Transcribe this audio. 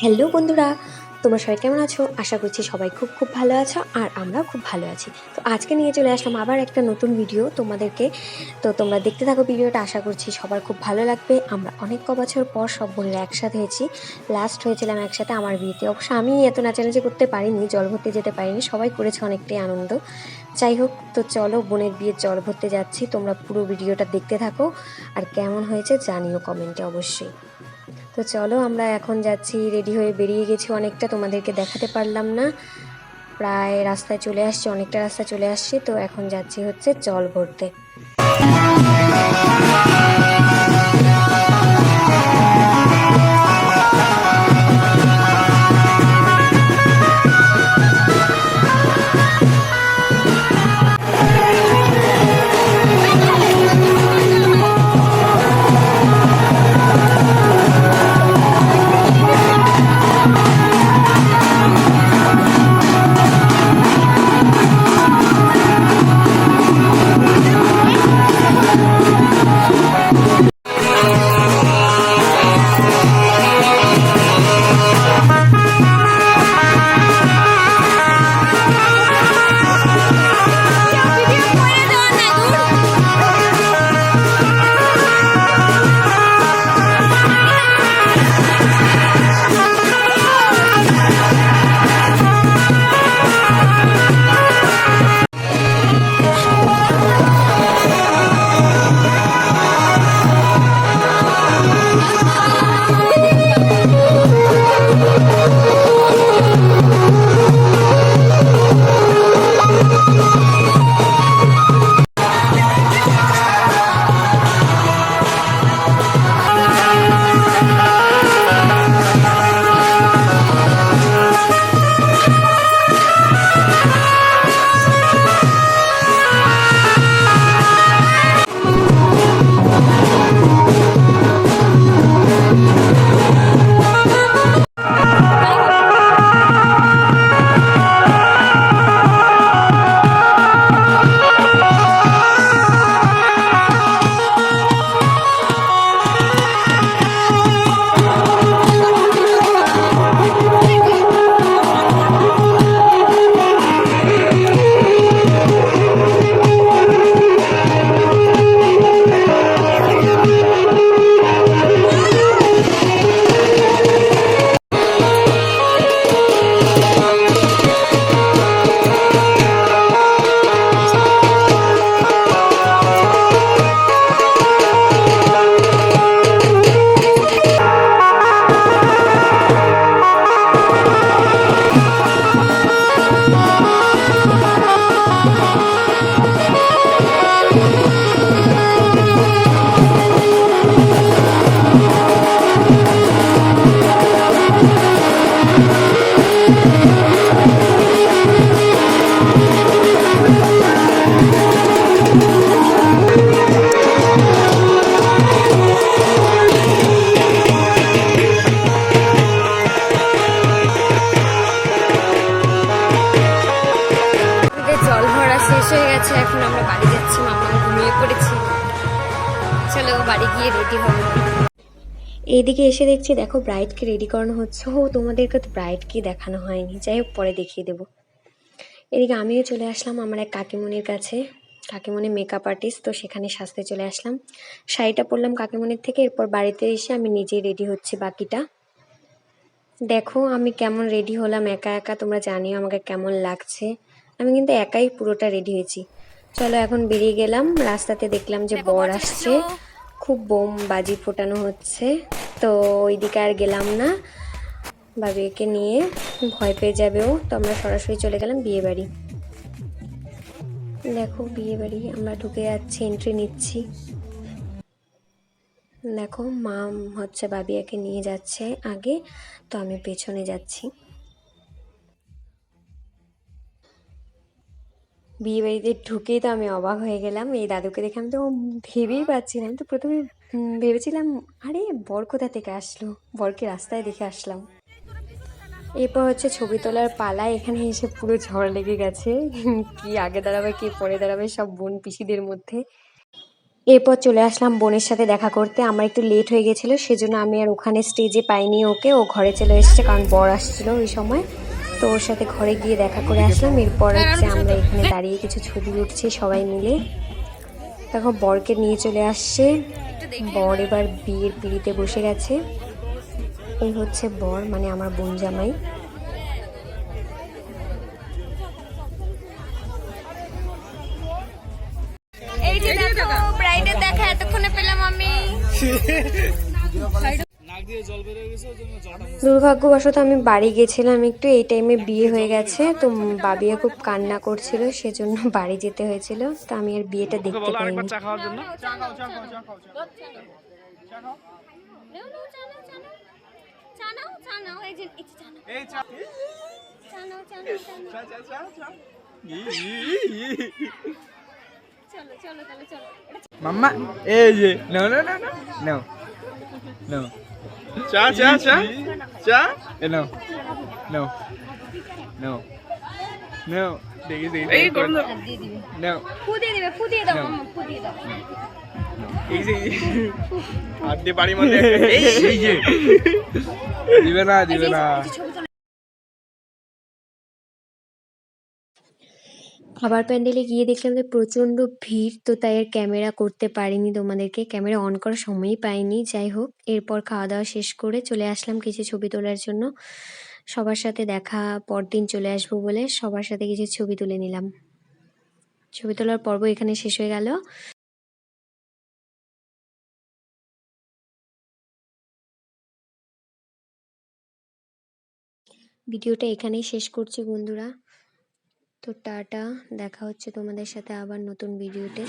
Hello বন্ধুরা তোমরা সবাই কেমন আছো? আশা করছি সবাই খুব খুব ভালো আছো আর আমরাও খুব ভালো আছি। তো আজকে নিয়ে চলে আসলাম আবার একটা নতুন ভিডিও তোমাদেরকে। তো তোমরা দেখতে থাকো ভিডিওটা আশা করছি সবার খুব ভালো লাগবে। আমরা অনেক ক বছর পর সব বোনেরা একসাথে হয়েছি। লাস্ট হয়েছিলাম একসাথে আমার বিয়েতে। অবশ্য আমি এত নাচানাচি করতে পারিনি, জল ভরতে যেতে পারিনি। সবাই করেছে অনেকটাই আনন্দ। যাই হোক, তো চলো বোনের বিয়ে জল ভরতে যাচ্ছি। তোমরা পুরো ভিডিওটা দেখতে থাকো। আর কেমন হয়েছে জানিও কমেন্টে অবশ্যই। তো চলো, আমরা এখন যাচ্ছি রেডি হয়ে বেরিয়ে গেছি। অনেকটা তোমাদেরকে দেখাতে পারলাম না। প্রায় রাস্তায় চলে আসছি, অনেকটা রাস্তা চলে আসছি। তো এখন যাচ্ছি হচ্ছে জল ভরতে। এখন আমরা বাড়ি যাচ্ছি, মামা ঘুমিয়ে পড়েছি। চলো বাড়ি গিয়ে রেডি হব। এইদিকে এসে দেখছি, দেখো ব্রাইডকে রেডি করানো হচ্ছে। ও, তোমাদেরকে তো ব্রাইডকে দেখানো হয়নি। যাই হোক, পরে দেখিয়ে দেবো। এদিকে আমিও চলে আসলাম আমার এক কাকিমণির কাছে। কাকিমণি মেকআপ আর্টিস্ট তো সেখানে সাজতে চলে আসলাম। শাড়িটা পরলাম কাকিমণির থেকে, এরপর বাড়িতে এসে আমি নিজেই রেডি হচ্ছি বাকিটা। দেখো, আমি কেমন রেডি হলাম, একা একা তোমরা জানিও আমাকে কেমন লাগছে। আমি কিন্তু একাই পুরোটা রেডি হয়েছি। চলো এখন বেরিয়ে গেলাম। রাস্তাতে দেখলাম যে বর আসছে। খুব বোম বাজি ফোটানো হচ্ছে। তো ওইদিকে আর গেলাম না। বাবিকে নিয়ে ভয় পেয়ে যাবে ও। তো আমরা সরাসরি চলে গেলাম বিয়ে বাড়ি দেখো বিয়ে বাড়ি আমরা ঢুকে যাচ্ছি এন্ট্রি নিচ্ছি। দেখো মা হচ্ছে বাবিয়াকে নিয়ে যাচ্ছে আগে। তো আমি পেছনে যাচ্ছি। বিয়ে বাড়িতে ঢুকেই তো আমি অবাক হয়ে গেলাম। এই দাদুকে দেখে আমি তো ভেবেই পাচ্ছি না আমি তো প্রথমে ভেবেছিলাম, আরে, বর কোথা থেকে আসলো? বরকে রাস্তায় দেখে আসলাম। এরপর হচ্ছে ছবি তোলার পালা এখানে এসে পুরো ঝড় লেগে গেছে। কি আগে দাঁড়াবে, কি পরে দাঁড়াবে, সব বোন পিসিদের মধ্যে। এরপর চলে আসলাম বোনের সাথে দেখা করতে। আমার একটু লেট হয়ে গেছিল, সেজন্য আমি আর ওখানে স্টেজে পাইনি ওকে। ও ঘরে চলে এসেছে, কারণ বর আসছিল ওই সময়। তো ওর সাথে ঘরে গিয়ে দেখা করে আসলাম। এরপর হচ্ছে আমরা এখানে দাঁড়িয়ে কিছু ছবি উঠছি সবাই মিলে। তখন বরকে নিয়ে চলে আসছে। বর এবার বিয়ের পিড়িতে বসে গেছে। এই হচ্ছে বর মানে আমার বোন জামাই। এই যে দেখো ব্রাইডের দেখা এতক্ষণে পেলাম আমি। দুর্ভাগ্যবশত আমি বাড়ি গেছিলাম একটু এই টাইমে বিয়ে হয়ে গেছে তো বাবিয়া খুব কান্না করছিল সেজন্য বাড়ি যেতে হয়েছিল তো আমি আর বিয়েটা দেখতে বলো পাইনি। জন্য। এই চা চা। চা চা চা ই, eh. চা চা চা চা? Eh, no, no, no, no. দেখি দেখি এই গরম দাও No. এই যে হাত দিয়ে বাড়ির মধ্যে এই এই যে। দিবে না দিবে না। খাবার প্যান্ডেলে গিয়ে দেখলাম যে প্রচণ্ড ভিড়, তো তাই আর ক্যামেরা করতে পারিনি তোমাদেরকে। ক্যামেরা অন করার সময়ই পাইনি, যাই হোক। এরপর খাওয়া দাওয়া শেষ করে চলে আসলাম কিছু ছবি তোলার জন্য। সবার সাথে দেখা, পরদিন চলে আসব বলে সবার সাথে কিছু ছবি তুলে নিলাম। ছবি তোলার পর্ব এখানে শেষ হয়ে গেল। ভিডিওটা এখানেই শেষ করছি বন্ধুরা। তো টাটা দেখা হচ্ছে তোমাদের সাথে আবার নতুন ভিডিওতে